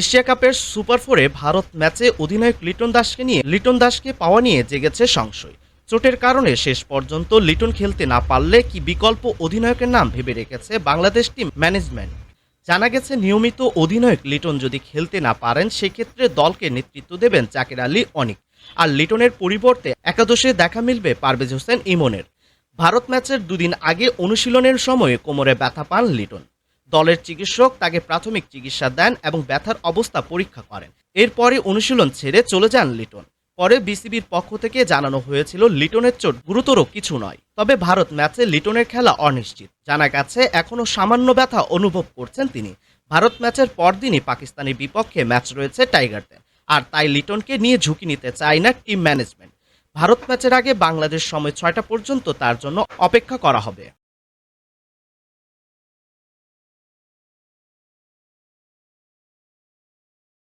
Asia কাপের super ফোরে ভারত ম্যাচে অধিনায়ক লিটন দাসকে নিয়ে, লিটন দাসকে পাওয়া নিয়ে জেগেছে সংশয়। চোটের কারণে শেষ পর্যন্ত লিটন খেলতে না পারলে কি বিকল্প অধিনায়কের নাম ভেবে রেখেছে বাংলাদেশ টিম ম্যানেজমেন্ট? জানা গেছে, নিয়মিত অধিনায়ক লিটন যদি খেলতে না পারেন, সেক্ষেত্রে দলকে নেতৃত্ব দেবেন জাকির আলী অনিক। আর লিটনের পরিবর্তে একাদশে দেখা মিলবে পারভেজ হোসেন ইমনের। ভারত ম্যাচের দুদিন আগে অনুশীলনের সময়ে কোমরে ব্যথা পান লিটন। দলের চিকিৎসক তাকে প্রাথমিক চিকিৎসা দেন এবং ব্যথার অবস্থা পরীক্ষা করেন। এরপরে অনুশীলন ছেড়ে চলে যান লিটন। পরে বিসিবির পক্ষ থেকে জানানো হয়েছিল, লিটনের চোট গুরুতর কিছু নয়। তবে ভারত ম্যাচে লিটনের খেলা অনিশ্চিত। জানা গেছে, এখনও সামান্য ব্যথা অনুভব করছেন তিনি। ভারত ম্যাচের পরদিনই পাকিস্তানের বিপক্ষে ম্যাচ রয়েছে টাইগারদের। আর তাই লিটনকে নিয়ে ঝুঁকি নিতে চায় না টিম ম্যানেজমেন্ট। ভারত ম্যাচের আগে বাংলাদেশ সময় ছয়টা পর্যন্ত তার জন্য অপেক্ষা করা হবে।